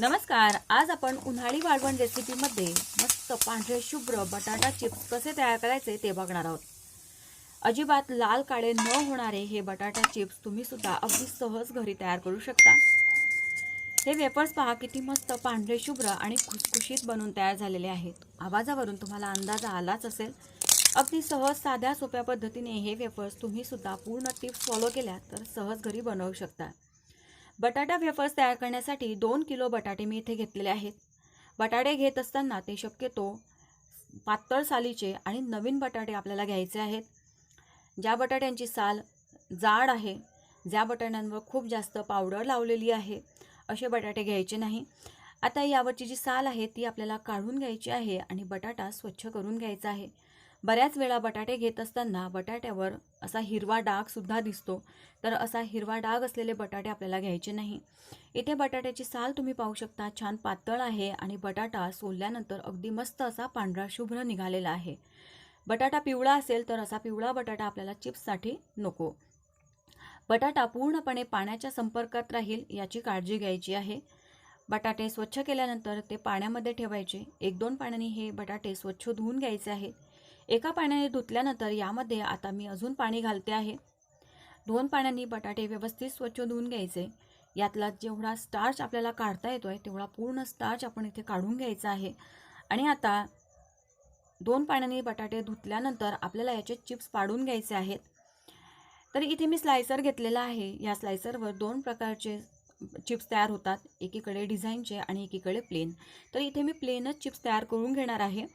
नमस्कार आज आपण उन्हाळी वाळवण रेसिपीमध्ये मस्त पांढरे शुभ्र बटाटा चिप्स कसे तयार करायचे ते बघणार आहोत. अजिबात लाल काळे न होणारे हे बटाटा चिप्स तुम्ही सुद्धा अगदी सहज घरी तयार करू शकता. हे वेफर्स पहा किती मस्त पांढरे शुभ्र आणि खुसखुशीत बनून तयार झालेले आहेत. आवाजावरून तुम्हाला अंदाज आलाच असेल. अगदी सहज साध्या सोप्या पद्धतीने हे वेफर्स तुम्ही सुद्धा पूर्ण टिप्स फॉलो केल्या तर सहज घरी बनवू शकता. बटाटा वेफर्स तयार करण्यासाठी दोन किलो बटाटे मी इथे घेतलेले आहेत. बटाटे घेत असताना ते शक्यतो पातळ सालीचे आणि नवीन बटाटे आपल्याला घ्यायचे आहेत. ज्या बटाट्यांची साल जाड आहे ज्या बटाट्यांवर खूप जास्त पावडर लावलेली आहे असे बटाटे घ्यायचे नाही. आता यावरची जी साल आहे ती आपल्याला काढून घ्यायची आहे आणि बटाटा स्वच्छ करून घ्यायचा आहे. बऱ्याच वेळा बटाटे घेत असताना बटाट्यावर असा हिरवा डागसुद्धा दिसतो. तर असा हिरवा डाग असलेले बटाटे आपल्याला घ्यायचे नाही. इथे बटाट्याची साल तुम्ही पाहू शकता. छान पातळ आहे आणि बटाटा सोलल्यानंतर अगदी मस्त असा पांढरा शुभ्र निघालेला आहे. बटाटा पिवळा असेल तर असा पिवळा बटाटा आपल्याला चिप्ससाठी नको. बटाटा पूर्णपणे पाण्याच्या संपर्कात राहील याची काळजी घ्यायची आहे. बटाटे स्वच्छ केल्यानंतर ते पाण्यामध्ये ठेवायचे. एक दोन पाण्याने हे बटाटे स्वच्छ धुवून घ्यायचे आहेत. एका पाण्याने धुतल्यानंतर यामध्ये आता मी अजून पाणी घालते आहे. दोन पाण्याने बटाटे व्यवस्थित स्वच्छ धुवून घ्यायचे. यातला जेवढा स्टार्च आपल्याला काढता येतो आहे तेवढा पूर्ण स्टार्च आपण इथे काढून घ्यायचा आहे. आणि आता दोन पाण्याने बटाटे धुतल्यानंतर आपल्याला याचे चिप्स पाडून घ्यायचे आहेत. तर इथे मी स्लायसर घेतलेला आहे. या स्लायसरवर दोन प्रकारचे चिप्स तयार होतात. एकीकडे डिझाईनचे आणि एकीकडे प्लेन तर इथे मी प्लेनच चिप्स तयार करून घेणार आहे.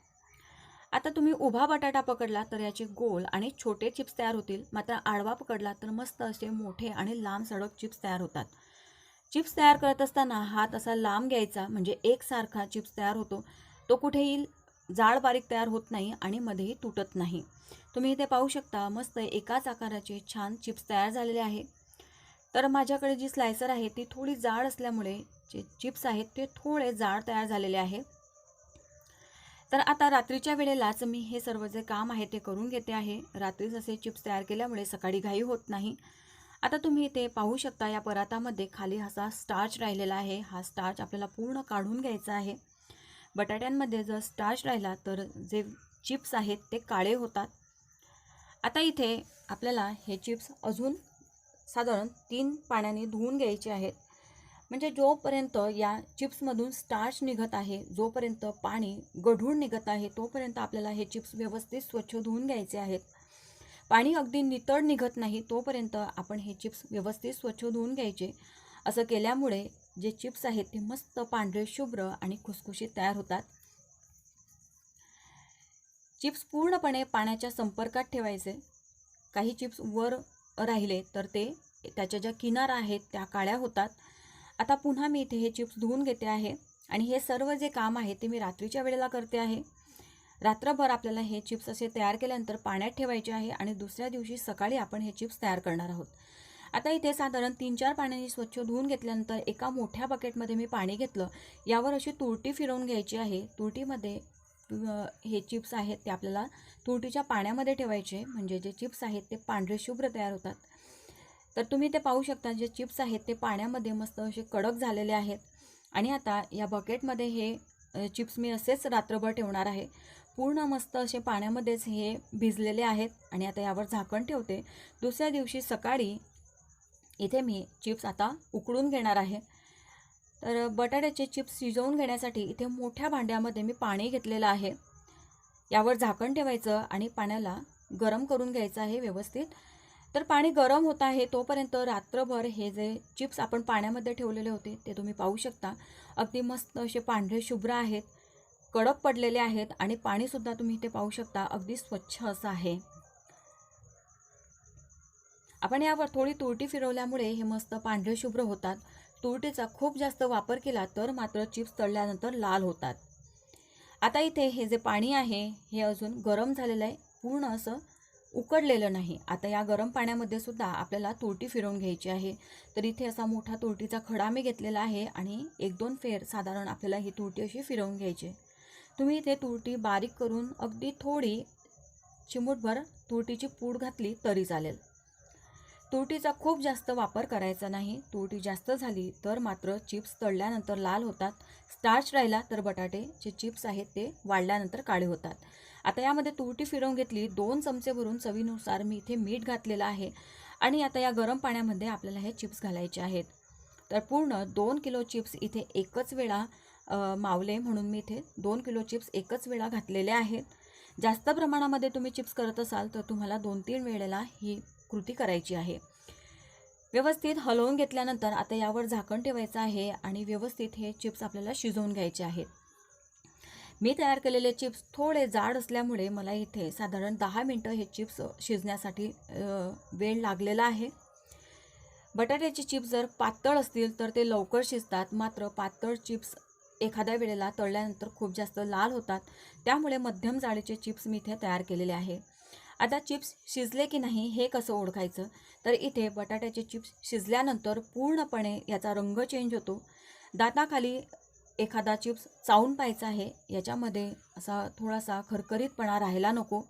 आता तुम्ही उभा बटाटा पकडला तर याचे गोल आणि छोटे चिप्स तयार होतील. मात्र आडवा पकडला तर मस्त असे मोठे आणि लांब सडक चिप्स तयार होतात. चिप्स तयार करत असताना हात असा लांब घ्यायचा म्हणजे एकसारखा चिप्स तयार होतो. तो कुठेही जाड बारीक तयार होत नाही आणि मध्येही तुटत नाही. तुम्ही इथे पाहू शकता मस्त एकाच आकाराचे छान चिप्स तयार झालेले आहे. तर माझ्याकडे जी स्लायसर आहे ती थोडी जाड असल्यामुळे जे चिप्स आहेत ते थोडे जाड तयार झालेले आहे. तर आता रात्रीच्या वेळेलाच मी हे सर्व जे काम आहे ते करून घेते आहे. रात्रीच असे चिप्स तयार केल्यामुळे सकाळी घाई होत नाही. आता तुम्ही इथे पाहू शकता या परातामध्ये खाली असा स्टार्च राहिलेला आहे. हा स्टार्च आपल्याला पूर्ण काढून घ्यायचा आहे. बटाट्यांमध्ये जर स्टार्च राहिला तर जे चिप्स आहेत ते काळे होतात. आता इथे आपल्याला हे चिप्स अजून साधारण तीन पाण्याने धुवून घ्यायचे आहेत. म्हणजे जोपर्यंत या चिप्समधून स्टार्च निघत आहे जोपर्यंत पाणी गढूळ निघत आहे तोपर्यंत आपल्याला हे चिप्स व्यवस्थित स्वच्छ धुवून घ्यायचे आहेत. पाणी अगदी नितळ निघत नाही तोपर्यंत आपण हे चिप्स व्यवस्थित स्वच्छ धुवून घ्यायचे. असं केल्यामुळे जे चिप्स आहेत ते मस्त पांढरे शुभ्र आणि खुसखुशीत तयार होतात. चिप्स पूर्णपणे पाण्याच्या संपर्कात ठेवायचे. काही चिप्स वर राहिले तर ते त्याच्या ज्या किनारा आहेत त्या काळ्या होतात. आता पुन्हा मी इथे हे चिप्स धुवून घेते आहे आणि हे सर्व जे काम आहे ते मी रात्रीच्या वेळेला करते आहे. रात्रभर आपल्याला हे चिप्स असे तयार केल्यानंतर पाण्यात ठेवायचे आहे आणि दुसऱ्या दिवशी सकाळी आपण हे चिप्स तयार करणार आहोत. आता इथे साधारण तीन चार पाण्याने स्वच्छ धुवून घेतल्यानंतर एका मोठ्या बकेटमध्ये मी पाणी घेतलं. यावर अशी तुरटी फिरवून घ्यायची आहे. तुरटीमध्ये हे चिप्स आहेत ते आपल्याला तुरटीच्या पाण्यामध्ये ठेवायचे. म्हणजे जे चिप्स आहेत ते पांढरे शुभ्र तयार होतात. तर तुम्ही ते पाहू शकता जे चिप्स आहेत ते पाण्यामध्ये मस्त असे कडक झालेले आहेत. आणि आता या बकेटमध्ये हे चिप्स मी असेच रात्रभर ठेवणार आहे. पूर्ण मस्त असे पाण्यामध्येच हे भिजलेले आहेत. आणि आता यावर झाकण ठेवते. दुसऱ्या दिवशी सकाळी इथे मी चिप्स आता उकळून घेणार आहे. तर बटाट्याचे चिप्स शिजवून घेण्यासाठी इथे मोठ्या भांड्यामध्ये मी पाणी घेतलेलं आहे. यावर झाकण ठेवायचं आणि पाण्याला गरम करून घ्यायचं आहे व्यवस्थित. तर पाणी गरम होत आहे तोपर्यंत रात्रभर हे जे चिप्स आपण पाण्यामध्ये ठेवलेले होते ते तुम्ही पाहू शकता. अगदी मस्त असे पांढरे शुभ्र आहेत कडक पडलेले आहेत आणि पाणीसुद्धा तुम्ही इथे पाहू शकता. अगदी स्वच्छ असं आहे. आपण यावर थोडी तुरटी फिरवल्यामुळे हे मस्त पांढरे शुभ्र होतात. तुरटीचा खूप जास्त वापर केला तर मात्र चिप्स तळल्यानंतर लाल होतात. आता इथे हे जे पाणी आहे हे अजून गरम झालेलं आहे. पूर्ण असं उकडलेलं नाही. आता या गरम पाण्यामध्ये सुद्धा आपल्याला तुरटी फिरवून घ्यायची आहे. तर इथे असा मोठा तुरटीचा खडा मी घेतलेला आहे आणि एक दोन फेर साधारण आपल्याला ही तुरटी अशी फिरवून घ्यायची. तुम्ही इथे तुरटी बारीक करून अगदी थोडी चिमूटभर तुरटीची पूड घातली तरी चालेल. तुरटीचा खूप जास्त वापर करायचा नाही. तुरटी जास्त झाली तर मात्र चिप्स तळल्यानंतर लाल होतात. स्टार्च राहिला तर बटाटेचे चिप्स आहेत ते वाढल्यानंतर काळे होतात. आता यामध्ये तुरटी फिरवून घेतली दोन चमचे भरून चवीनुसार मी इथे मीठ घातलेलं आहे. आणि आता या गरम पाण्यामध्ये आपल्याला हे चिप्स घालायचे आहेत. तर पूर्ण दोन किलो चिप्स इथे एकच वेळा मावले म्हणून मी इथे दोन किलो चिप्स एकच वेळा घातलेले आहेत. जास्त प्रमाणामध्ये तुम्ही चिप्स करत असाल तर तुम्हाला दोन तीन वेळेला ही कृती करायची आहे. व्यवस्थित हलवून घेतल्यानंतर आता यावर झाकण ठेवायचं आहे आणि व्यवस्थित हे चिप्स आपल्याला शिजवून घ्यायचे आहेत. मी तयार केलेले चिप्स थोडे जाड असल्यामुळे मला इथे साधारण दहा मिनटं हे चिप्स शिजण्यासाठी वेळ लागलेला आहे. बटाट्याचे चिप्स जर पातळ असतील तर ते लवकर शिजतात. मात्र पातळ चिप्स एखाद्या वेळेला तळल्यानंतर खूप जास्त लाल होतात. त्यामुळे मध्यम जाडीचे चिप्स मी इथे तयार केलेले आहे. आता चिप्स शिजले की नाही हे कसं ओळखायचं? तर इथे बटाट्याचे चिप्स शिजल्यानंतर पूर्णपणे याचा रंग चेंज होतो. दाताखाली एखादा चिप्स चावून पाहायचा आहे याच्यामध्ये असा थोडासा खरखरीतपणा राहायला नको.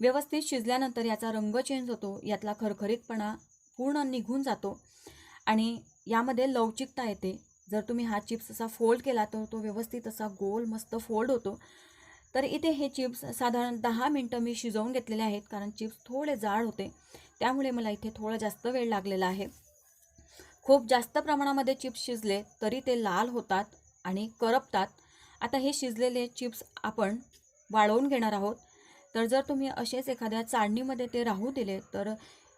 व्यवस्थित शिजल्यानंतर याचा रंग चेंज होतो यातला खरखरीतपणा पूर्ण निघून जातो. आणि यामध्ये लवचिकता येते. जर तुम्ही हा चिप्स असा फोल्ड केला तर तो व्यवस्थित असा गोल मस्त फोल्ड होतो. तर इथे हे चिप्स साधारण दहा मिनटं मी शिजवून घेतलेले आहेत कारण चिप्स थोडे जाड होते. त्यामुळे मला इथे थोडा जास्त वेळ लागलेला आहे. खूप जास्त प्रमाणामध्ये चिप्स शिजले तरी ते लाल होतात आणि करपतात. आता हे शिजलेले चिप्स आपण वाळवून घेणार आहोत. तर जर तुम्ही असेच एखाद्या चाळणीमध्ये ते राहू दिले तर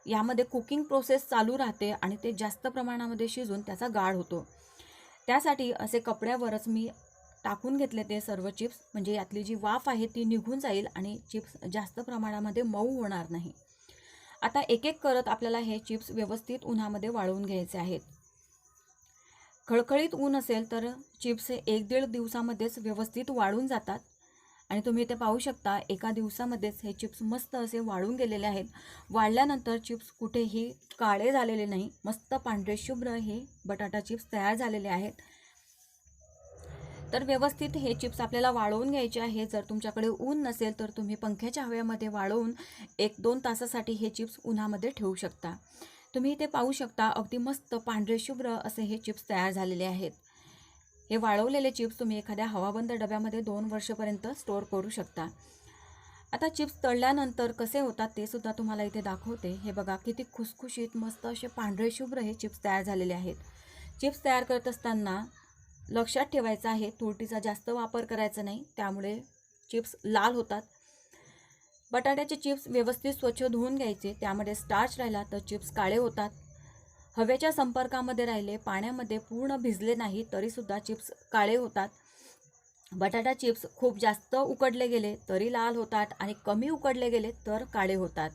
यामध्ये कुकिंग प्रोसेस चालू राहते आणि ते जास्त प्रमाणामध्ये शिजून त्याचा गाळ होतो. त्यासाठी असे कपड्यावरच मी टाकून घेतले ते सर्व चिप्स. म्हणजे यातली जी वाफ आहे ती निघून जाईल आणि चिप्स जास्त प्रमाणामध्ये मऊ होणार नाही. आता एक एक करत आपल्याला हे चिप्स व्यवस्थित उन्हामध्ये वाळवून घ्यायचे आहेत. खळखळीत ऊन असेल तर चिप्स हे एक दीड दिवसामध्येच व्यवस्थित वाळून जातात. आणि तुम्ही इथे पाहू शकता एका दिवसामध्येच हे चिप्स मस्त असे वाळून गेलेले आहेत. वाळल्यानंतर चिप्स कुठेही काळे झालेले नाही. मस्त पांढरे शुभ्र हे बटाटा चिप्स तयार झालेले आहेत. तर व्यवस्थित हे चिप्स आपल्याला वाळवून घ्यायचे आहे जर तुमच्याकडे ऊन नसेल तर तुम्ही पंख्याच्या हव्यामध्ये वाळवून एक दोन तासासाठी हे चिप्स उन्हामध्ये ठेवू शकता. तुम्ही इथे पाहू शकता अगदी मस्त पांढरे शुभ्र असे हे चिप्स तयार झालेले आहेत. हे वाळवलेले चिप्स तुम्ही एखाद्या हवाबंद डब्यामध्ये दोन वर्षपर्यंत स्टोअर करू शकता. आता चिप्स तळल्यानंतर कसे होतात ते सुद्धा तुम्हाला इथे दाखवते. हे बघा किती खुसखुशीत मस्त असे पांढरे शुभ्र हे चिप्स तयार झालेले आहेत. चिप्स तयार करत असताना लक्षात ठेवायचं आहे तुरटीचा जास्त वापर करायचा नाही त्यामुळे चिप्स लाल होतात. बटाट्याचे चिप्स व्यवस्थित स्वच्छ धुवून घ्यायचे त्यामध्ये स्टार्च राहिला तर चिप्स काळे होतात. हवेच्या संपर्कामध्ये राहिले पाण्यामध्ये पूर्ण भिजले नाही तरीसुद्धा चिप्स काळे होतात. बटाटा चिप्स खूप जास्त उकडले गेले तरी लाल होतात आणि कमी उकडले गेले तर काळे होतात.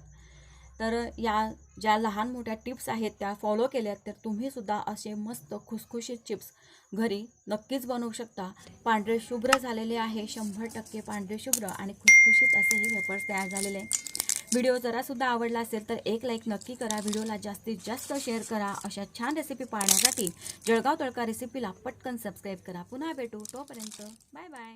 तर या ज्या लहान मोठ्या टिप्स आहेत त्या फॉलो केल्या तर तुम्हीसुद्धा असे मस्त खुसखुशीत चिप्स घरी नक्कीच बनवू शकता. पांढरे शुभ्र झालेले आहे शंभर टक्के पांढरे शुभ्र आणि खुसखुशीत असे हे वेफर्स तयार झालेले. आहे व्हिडिओ जरासुद्धा आवडला असेल तर एक लाईक नक्की करा व्हिडिओला जास्तीत जास्त शेअर करा. अशा छान रेसिपी पाहण्यासाठी जळगाव तळका रेसिपीला पटकन सबस्क्राईब करा. पुन्हा भेटू तोपर्यंत बाय बाय